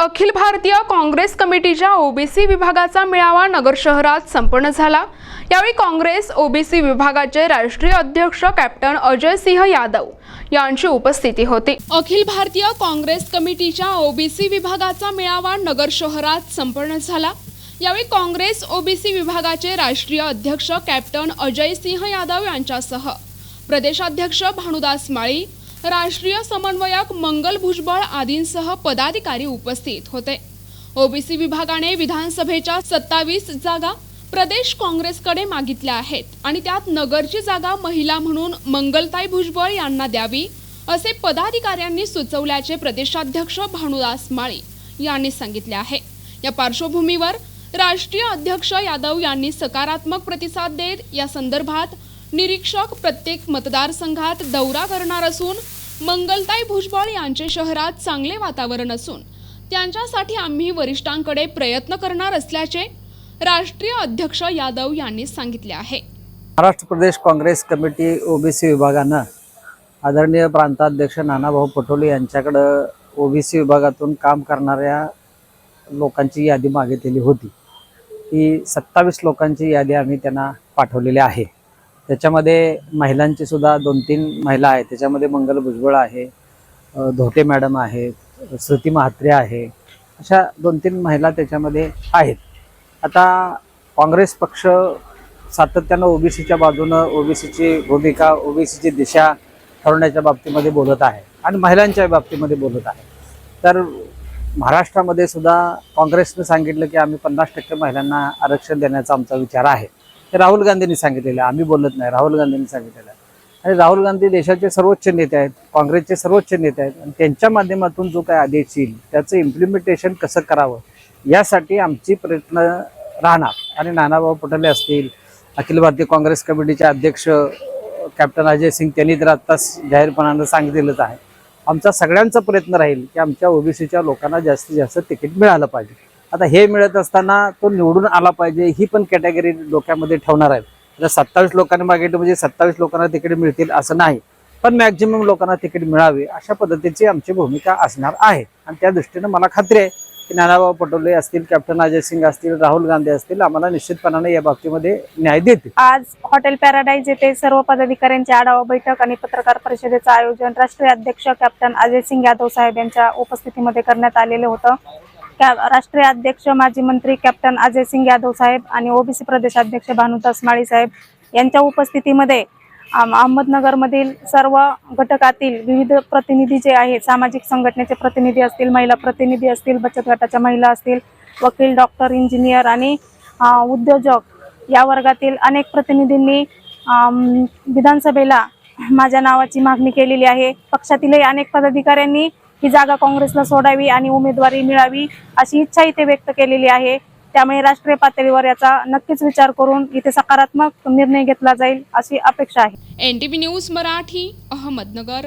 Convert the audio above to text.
अखिल भारतीय काँग्रेस कमिटीच्या ओबीसी विभागाचा मेळावा नगर शहरात संपन्न झाला. यावेळी काँग्रेस ओबीसी विभागाचे राष्ट्रीय अध्यक्ष कॅप्टन अजय सिंह यादव यांची उपस्थिती होती. अखिल भारतीय काँग्रेस कमिटीच्या ओबीसी विभागाचा मेळावा नगर शहरात संपन्न झाला. यावेळी काँग्रेस ओबीसी विभागाचे राष्ट्रीय अध्यक्ष कॅप्टन अजय सिंह यादव यांच्यासह प्रदेशाध्यक्ष भानुदास माळी राष्ट्रीय समन्वयक मंगल भुजबळ आदींसह पदाधिकारी उपस्थित होते. ओबीसी विभागाने विधानसभेच्या सत्तावीस जागा प्रदेश काँग्रेसकडे मागितल्या आहेत आणि त्यात नगरची जागा महिला म्हणून मंगलताई भुजबळ यांना द्यावी असे पदाधिकाऱ्यांनी सुचवल्याचे प्रदेशाध्यक्ष भानुदास माळी यांनी सांगितले आहे. या पार्श्वभूमीवर राष्ट्रीय अध्यक्ष यादव यांनी सकारात्मक प्रतिसाद देत या संदर्भात निरीक्षक प्रत्येक मतदारसंघात दौरा करणार असून मंगलताई भुजबळ यांचे शहरात चांगले वातावरण असून त्यांच्यासाठी आम्ही वरिष्ठांकडे प्रयत्न करणार असल्याचे राष्ट्रीय अध्यक्ष यादव यांनी सांगितले आहे. महाराष्ट्र प्रदेश काँग्रेस कमिटी ओबीसी विभागानं आदरणीय प्रांताध्यक्ष नानाभाऊ पटोले यांच्याकडं ओबीसी विभागातून काम करणाऱ्या लोकांची यादी मागितलेली होती. ही सत्तावीस लोकांची यादी आम्ही त्यांना पाठवलेली आहे. त्याच्यामध्ये महिलांची सुद्धा दोन तीन महिला आहेत. त्याच्यामध्ये मंगल भुजबळ आहे धोटे मॅडम आहेत श्रुती म्हात्रे आहे. अशा दोन तीन महिला त्याच्यामध्ये आहेत. आता काँग्रेस पक्ष सातत्यानं ओबीसीच्या बाजूनं ओबीसीची भूमिका ओबीसीची दिशा ठरवण्याच्या बाबतीमध्ये बोलत आहे आणि महिलांच्या बाबतीमध्ये बोलत आहे. तर महाराष्ट्रामध्ये सुद्धा काँग्रेसनं सांगितलं की आम्ही पन्नास टक्के महिलांना आरक्षण देण्याचा आमचा विचार आहे. हे राहुल गांधींनी सांगितलेलं आम्ही बोलत नाही राहुल गांधींनी सांगितलेलं आहे. आणि राहुल गांधी देशाचे सर्वोच्च नेते आहेत काँग्रेसचे सर्वोच्च नेते आहेत. आणि त्यांच्या माध्यमातून जो काय आदेश येईल त्याचं इम्प्लिमेंटेशन कसं करावं यासाठी आमची प्रयत्न राहणार. आणि नानाभाऊ पटोले असतील अखिल भारतीय काँग्रेस कमिटीचे अध्यक्ष कॅप्टन अजय सिंग त्यांनी तर आत्ताच जाहीरपणानं सांगितलेलंच आहे. आमचा सगळ्यांचा प्रयत्न राहील की आमच्या ओबीसीच्या लोकांना जास्तीत जास्त तिकीट मिळालं पाहिजे. आता हे मिळत असताना तो निवडून आला पाहिजे ही पण कॅटेगरी डोक्यामध्ये ठेवणार आहे. आता सत्तावीस लोकांनी मागितलं म्हणजे सत्तावीस लोकांना तिकीट मिळतील असं नाही. पण मॅक्झिमम लोकांना तिकीट मिळावे अशा पद्धतीची आमची भूमिका असणार आहे. आणि त्या दृष्टीनं मला खात्री आहे की नानाभाऊ पटोले असतील कॅप्टन अजय सिंग असतील राहुल गांधी असतील आम्हाला निश्चितपणाने या बाबतीमध्ये न्याय देतील. आज हॉटेल पॅराडाईज येथे सर्व पदाधिकाऱ्यांची आढावा बैठक आणि पत्रकार परिषदेचं आयोजन राष्ट्रीय अध्यक्ष कॅप्टन अजय सिंग यादव साहेब यांच्या उपस्थितीमध्ये करण्यात आलेलं होतं. राष्ट्रीय अध्यक्ष माजी मंत्री कॅप्टन अजय सिंग यादव साहेब आणि ओबीसी प्रदेशाध्यक्ष भानुदास माळी साहेब यांच्या उपस्थितीमध्ये अहमदनगरमधील सर्व घटकातील विविध प्रतिनिधी जे आहेत सामाजिक संघटनेचे प्रतिनिधी असतील महिला प्रतिनिधी असतील बचत गटाच्या महिला असतील वकील डॉक्टर इंजिनियर आणि उद्योजक या वर्गातील अनेक प्रतिनिधींनी विधानसभेला माझ्या नावाची मागणी केलेली आहे. पक्षातीलही अनेक पदाधिकाऱ्यांनी ही जागा काँग्रेसला सोडावी आणि उमेदवारी मिळावी अशी इच्छा इथे व्यक्त केलेली आहे. त्यामुळे राष्ट्रीय पातळीवर याचा नक्कीच विचार करून इथे सकारात्मक निर्णय घेतला जाईल अशी अपेक्षा आहे. N news Marathi Ahmednagar.